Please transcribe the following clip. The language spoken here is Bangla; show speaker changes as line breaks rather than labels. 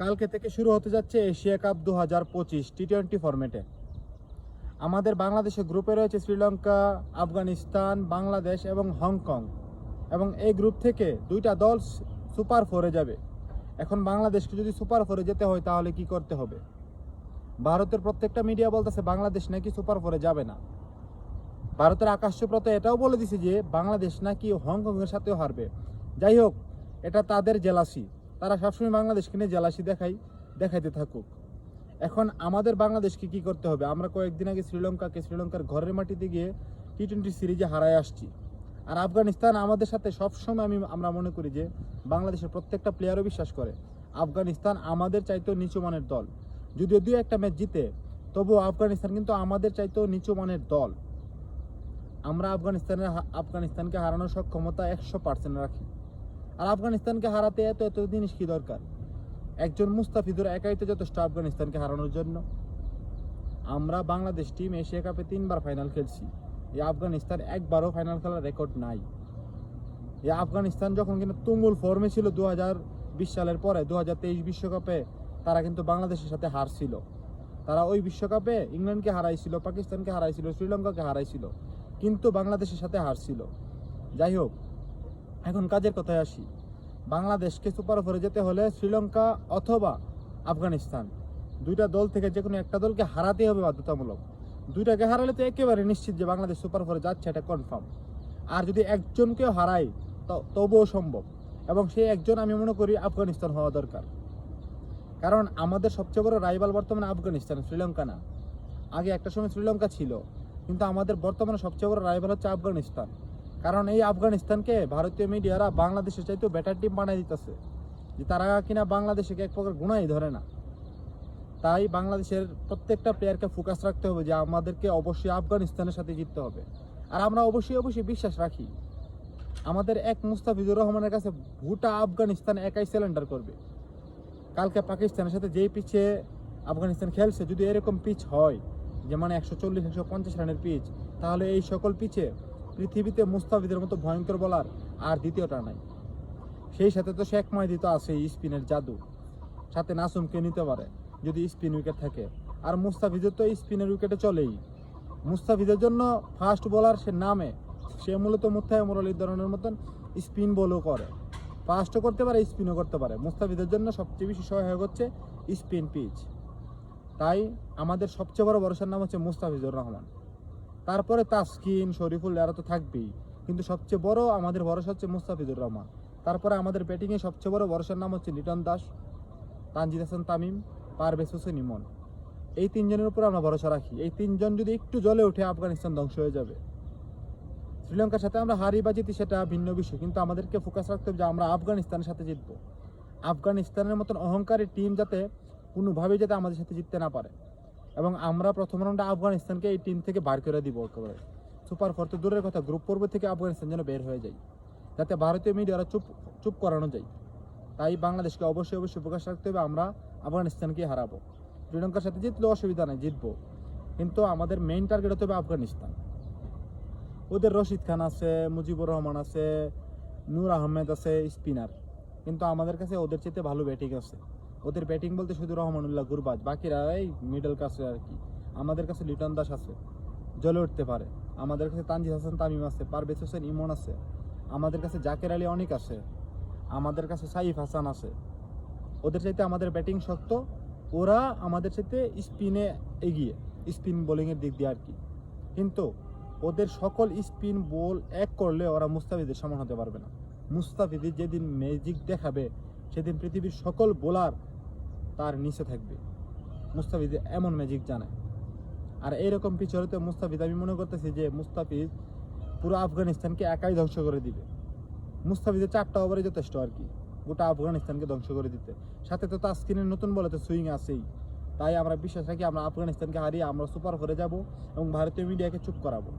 কালকে থেকে শুরু হতে যাচ্ছে এশিয়া কাপ দু হাজার পঁচিশ টি টোয়েন্টি ফরম্যাটে আমাদের বাংলাদেশের গ্রুপে রয়েছে শ্রীলঙ্কা, আফগানিস্তান, বাংলাদেশ এবং হংকং। এবং এই গ্রুপ থেকে দুইটা দল সুপার ফোরে যাবে। এখন বাংলাদেশকে যদি সুপার ফোরে যেতে হয়, তাহলে কি করতে হবে? ভারতের প্রত্যেকটা মিডিয়া বলতেছে, বাংলাদেশ নাকি সুপার ফোরে যাবে না। ভারতের আকাশ চোপড়া এটাও বলে দিছে যে, বাংলাদেশ নাকি হংকংয়ের সাথেও হারবে। যাই হোক, এটা তাদের জেলাসি তারা সবসময় বাংলাদেশকে নিয়ে জেলাসি দেখাই, দেখাইতে থাকুক। এখন আমাদের বাংলাদেশকে কি করতে হবে? আমরা কয়েকদিন আগে শ্রীলঙ্কাকে শ্রীলঙ্কার ঘরের মাটিতে গিয়ে টি টোয়েন্টি সিরিজে হারায় আসছি। আর আফগানিস্তান আমাদের সাথে সবসময় আমি, আমরা মনে করি যে বাংলাদেশের প্রত্যেকটা প্লেয়ারও বিশ্বাস করে। আফগানিস্তান আমাদের চাইতেও নিচু মানের দল। যদিও দুই একটা ম্যাচ জিতে, তবুও আফগানিস্তান কিন্তু আমাদের চাইতেও নিচু মানের দল। আমরা আফগানিস্তানের আফগানিস্তানকে হারানোর সক্ষমতা একশো পার্সেন্ট রাখি। আর আফগানিস্তানকে হারাতে এত এত জিনিস কি দরকার? একজন মুস্তাফিজুর একাই তো যথেষ্ট আফগানিস্তানকে হারানোর জন্য। আমরা বাংলাদেশ টিম এশিয়া কাপে তিনবার ফাইনাল খেলছি। এই আফগানিস্তান একবারও ফাইনাল খেলার রেকর্ড নাই। এই আফগানিস্তান যখন কিন্তু তুমুল ফর্মে ছিল দু বিশ সালের পরে দু বিশ্বকাপে তারা কিন্তু বাংলাদেশের সাথে হারছিল। তারা ওই বিশ্বকাপে ইংল্যান্ডকে হারাইছিল, পাকিস্তানকে হারাইছিল, শ্রীলঙ্কাকে হারাইছিল, কিন্তু বাংলাদেশের সাথে হারছিল। যাই হোক এখন কাজের কথায় আসি। বাংলাদেশকে সুপার ফোরে যেতে হলে শ্রীলঙ্কা অথবা আফগানিস্তান। দুইটা দল থেকে যে কোনো একটা দলকে হারাতে হবে বাধ্যতামূলক। দুইটাকে হারালে তো একেবারে নিশ্চিত যে বাংলাদেশ সুপার ফোরে যাচ্ছে, এটা কনফার্ম। আর যদি একজনকেও হারাই তবুও সম্ভব। এবং সেই একজন আমি মনে করি আফগানিস্তান হওয়া দরকার। কারণ আমাদের সবচেয়ে বড় রাইভাল বর্তমানে আফগানিস্তান, শ্রীলঙ্কা না। আগে একটা সময় শ্রীলঙ্কা ছিল, কিন্তু আমাদের বর্তমানে সবচেয়ে বড় রাইভাল হচ্ছে আফগানিস্তান। কারণ এই আফগানিস্তানকে ভারতীয় মিডিয়ারা বাংলাদেশের চাইতেও বেটার টিম বানাই দিতেছে। যে তারা কিনা বাংলাদেশকে এক প্রকার গুণাই ধরে না। তাই বাংলাদেশের প্রত্যেকটা প্লেয়ারকে ফোকাস রাখতে হবে যে আমাদেরকে অবশ্যই আফগানিস্তানের সাথে জিততে হবে। আর আমরা অবশ্যই অবশ্যই বিশ্বাস রাখি, আমাদের এক মুস্তাফিজুর রহমানের কাছে ভুটা আফগানিস্তান একাই সিলিন্ডার করবে। কালকে পাকিস্তানের সাথে যেই পিচে আফগানিস্তান খেলছে, যদি এরকম পিচ হয়, যে মানে একশো চল্লিশ, একশো পঞ্চাশ রানের পিচ তাহলে এই সকল পিচে পৃথিবীতে মুস্তাফিদের মতো ভয়ঙ্কর বলার আর দ্বিতীয়টা নাই। সেই সাথে তো শেখ মাহিদি তো আছে স্পিনের জাদু। সাথে নাসুমকে নিতে পারে, যদি স্পিন উইকেট থাকে। আর মুস্তাফিজের তো স্পিনের উইকেটে চলেই। মুস্তাফিজের জন্য ফাস্ট বোলার সে নামে। সে মূলত মুথায় মুরলীর ধরনের মতন স্পিন বলও করে। ফাস্টও করতে পারে, স্পিনও করতে পারে। মুস্তাফিজের জন্য সবচেয়ে বেশি সহায়ক হচ্ছে স্পিন পিচ তাই আমাদের সবচেয়ে বড় ভরসার নাম হচ্ছে মুস্তাফিজুর রহমান। তারপরে তাসকিন, শরীফুল, এরা তো থাকবেই। কিন্তু সবচেয়ে বড় আমাদের ভরসা হচ্ছে মুস্তাফিজুর রহমান। তারপরে আমাদের ব্যাটিংয়ে সবচেয়ে বড় ভরসার নাম হচ্ছে লিটন দাস, তানজিদ হাসান তামিম, পারভেজ হোসেন ইমন। এই তিনজনের উপর আমরা ভরসা রাখি। এই তিনজন যদি একটু জলে উঠে আফগানিস্তান ধ্বংস হয়ে যাবে। শ্রীলঙ্কার সাথে আমরা হারি বা জিতি, সেটা ভিন্ন বিষয়। কিন্তু আমাদেরকে ফোকাস রাখতে হবে যে আমরা আফগানিস্তানের সাথে জিতবো। আফগানিস্তানের মতন অহংকারী টিম যাতে কোনোভাবেই যাতে আমাদের সাথে জিততে না পারে। এবং আমরা প্রথম রাউন্ডে আফগানিস্তানকে এই টিম থেকে বার করে দিব একেবারে। সুপার ফোর তো দূরের কথা গ্রুপ পর্ব থেকে আফগানিস্তান যেন বের হয়ে যায়, যাতে ভারতীয় মিডিয়ারা চুপ চুপ করানো যায়। তাই বাংলাদেশকে অবশ্যই অবশ্যই প্রকাশ রাখতে হবে, আমরা আফগানিস্তানকে হারাবো। শ্রীলঙ্কার সাথে জিতলেও অসুবিধা নেই, জিতবো। কিন্তু আমাদের মেইন টার্গেট হতে হবে আফগানিস্তান। ওদের রশিদ খান আছে, মুজিবুর রহমান আছে, নূর আহমেদ আছে স্পিনার কিন্তু আমাদের কাছে ওদের চাইতে ভালো ব্যাটিং আছে। ওদের ব্যাটিং বলতে শুধু রহমানুল্লাহ গুরবাজ, বাকিরা এই মিডল ক্লাসে আর কি। আমাদের কাছে লিটন দাস আছে, জ্বলে উঠতে পারে। আমাদের কাছে তানজিদ হাসান তামিম আছে, পারভেজ হোসেন ইমন আছে। আমাদের কাছে জাকের আলী অনেক আছে। আমাদের কাছে সাইফ হাসান আছে। ওদের চাইতে আমাদের ব্যাটিং শক্ত। ওরা আমাদের চাইতে স্পিনে এগিয়ে স্পিন বোলিংয়ের দিক দিয়ে আর কি। কিন্তু ওদের সকল স্পিন বল এক করলে ওরা মুস্তাফিজের সমান হতে পারবে না। মুস্তাফিজের যেদিন ম্যাজিক দেখাবে, সেদিন পৃথিবীর সকল বোলার তার নিচে থাকবে। মুস্তাফিজ এমন ম্যাজিক জানে। আর এইরকম পিছনেতে মুস্তাফিজ, আমি মনে করতেছি যে মুস্তাফিজ পুরো আফগানিস্তানকে একাই ধ্বংস করে দিবে। মুস্তাফিজের চারটা ওভারে যথেষ্ট আর কি। গোটা আফগানিস্তানকে ধ্বংস করে দিতে। সাথে তো তাস্কিনের নতুন বলে তো সুইং আছেই। তাই আমরা বিশ্বাস রাখি আমরা আফগানিস্তানকে হারিয়ে আমরা সুপার ফোরে যাব এবং ভারতীয় মিডিয়াকে চুপ করাবো।